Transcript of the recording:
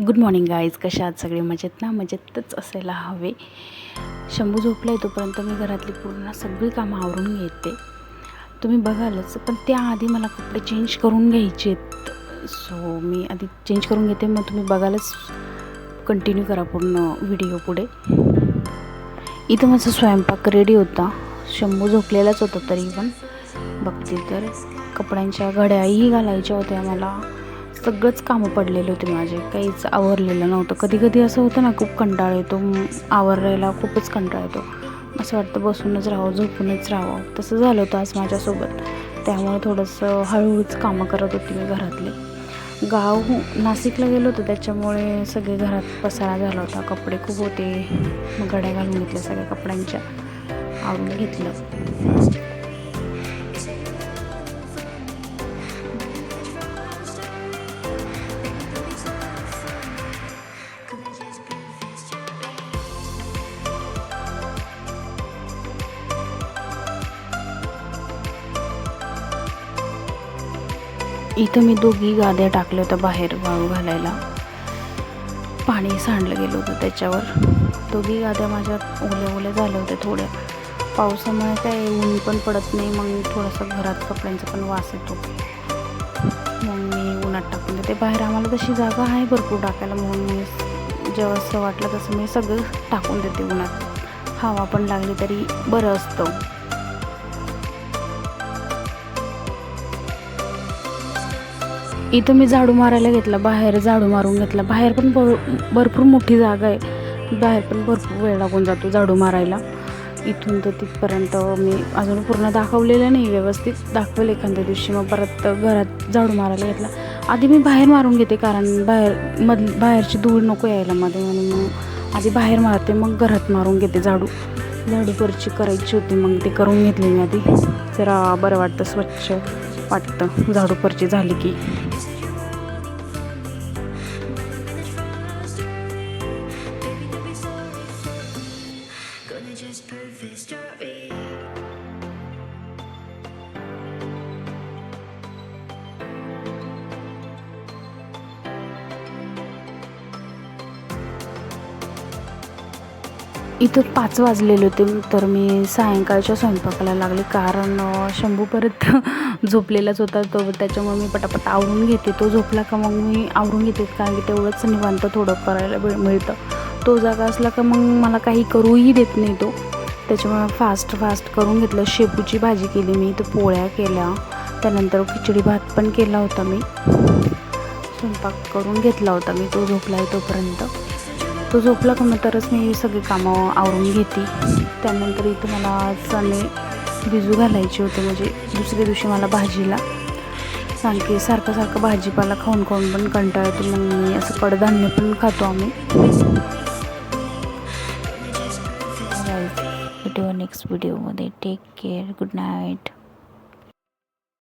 Good morning guys कशा आहात? सगळे मजेत ना? मजेतच असायला हवे. शंभू झोपला येतोपर्यंत तोपर्यंत मी घरातली पूर्ण सगळी कामं आवरून घेते. तुम्ही बघालच पण त्याआधी मला कपडे चेंज करून घ्यायचे आहेत सो मी आधी चेंज करून घेते. मग तुम्ही बघायलाच कंटिन्यू करा पूर्ण व्हिडिओ पुढे. इथं माझा स्वयंपाक रेडी होता. शंभू झोपलेलाच होता तरी पण बघते तर कपड्यांच्या घड्याही घालायच्या होत्या मला. सगळंच कामं पडलेले होते माझे. काहीच आवरलेलं नव्हतं. कधी कधी असं होतं ना खूप कंटाळ येतो. आवरायला खूपच कंटाळ येतो. असं वाटतं बसूनच राहावं झोपूनच राहावं. तसं झालं होतं आज माझ्यासोबत. त्यामुळे थोडंसं हळूहळूच कामं करत होती मी घरातले. गाव नाशिकला गेलो होतो त्याच्यामुळे सगळे घरात पसारा झाला होता. कपडे खूप होते. मग गड्या घालून घेतल्या सगळ्या कपड्यांच्या. आवरून घेतलं. इथं मी दोघी गाद्या टाकल्या होत्या बाहेर वाळू घालायला. पाणी सांडलं गेलं होतं त्याच्यावर. दोघी गाद्या माझ्या ओल्या ओल्या झाल्या होत्या थोड्या. पावसामुळे काय ऊन पण पडत नाही मग थोडंसं घरात कपड्यांचा पण वास येतो. मग मी उन्हात टाकून देते. बाहेर आम्हाला तशी जागा आहे भरपूर टाकायला म्हणून मी जेव्हा असं वाटलं तसं मी सगळं टाकून देते उन्हात. हवा पण लागली तरी बरं असतं. इथं मी झाडू मारायला घेतला बाहेर झाडू मारून घेतला. बाहेर पण भर भरपूर मोठी जागा आहे. बाहेर पण भरपूर वेळ लागून जातो झाडू मारायला. इथून तर तिथपर्यंत मी अजून पूर्ण दाखवलेलं नाही व्यवस्थित. दाखवेल एखाद्या दिवशी. मग परत घरात झाडू मारायला घेतला. आधी मी बाहेर मारून घेते कारण बाहेर मध बाहेरची धूळ नको यायला मध्ये म्हणून मग आधी बाहेर मारते मग घरात मारून घेते झाडू. झाडू परची करायची होती मग ते करून घेतली मी आधी. जरा बरं वाटतं स्वच्छ. वाटतं. झाडूपरची झाली की. इथं पाच वाजलेले होते तर मी सायंकाळच्या स्वयंपाकाला लागले कारण शंभू परत झोपलेलाच होता तो त्याच्यामुळे मी पटापट आवरून घेते. तो झोपला का मग मी आवरून घेते कारण की तेवढंच निवांत थोडं करायला वेळ मिळतं. तो जागा असला का मग मला काही करूही देत नाही तो. त्याच्यामुळे फास्ट फास्ट करून घेतलं. शेपूची भाजी केली मी तर पोळ्या केल्या. त्यानंतर खिचडी भात पण केला होता मी. स्वयंपाक करून घेतला होता मी तो झोपला आहे तोपर्यंत. तो झोपला का मग तरच मी सगळी कामं आवरून घेते. त्यानंतर इथं मला चणे भिजू घालायचे होते म्हणजे दुसऱ्या दिवशी मला भाजीला. कारण की सारखं सारखं भाजीपाला खाऊन खाऊन पण कंटाळतो येतो मग मी असं कडधान्य पण खातो आम्ही. भेटू नेक्स्ट व्हिडिओमध्ये टेक केअर गुड नाईट